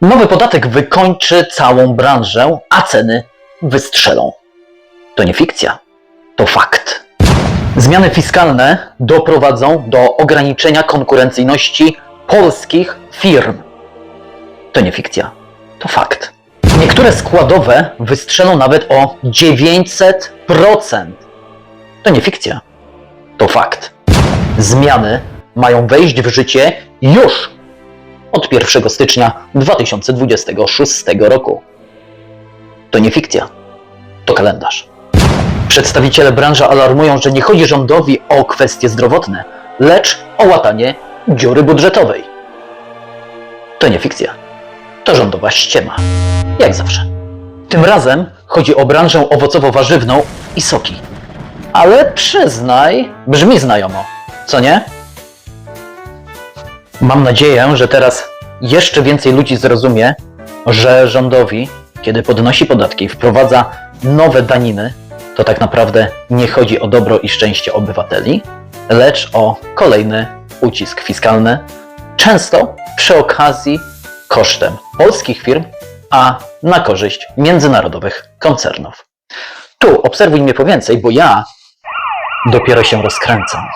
Nowy podatek wykończy całą branżę, a ceny wystrzelą. To nie fikcja, to fakt. Zmiany fiskalne doprowadzą do ograniczenia konkurencyjności polskich firm. To nie fikcja, to fakt. Niektóre składowe wystrzelą nawet o 900%. To nie fikcja, to fakt. Zmiany mają wejść w życie już od 1 stycznia 2026 roku. To nie fikcja, to kalendarz. Przedstawiciele branży alarmują, że nie chodzi rządowi o kwestie zdrowotne, lecz o łatanie dziury budżetowej. To nie fikcja, to rządowa ściema. Jak zawsze. Tym razem chodzi o branżę owocowo-warzywną i soki. Ale przyznaj, brzmi znajomo, co nie? Mam nadzieję, że teraz jeszcze więcej ludzi zrozumie, że rządowi, kiedy podnosi podatki i wprowadza nowe daniny, to tak naprawdę nie chodzi o dobro i szczęście obywateli, lecz o kolejny ucisk fiskalny, często przy okazji kosztem polskich firm, a na korzyść międzynarodowych koncernów. Tu obserwuj mnie po więcej, bo ja dopiero się rozkręcam.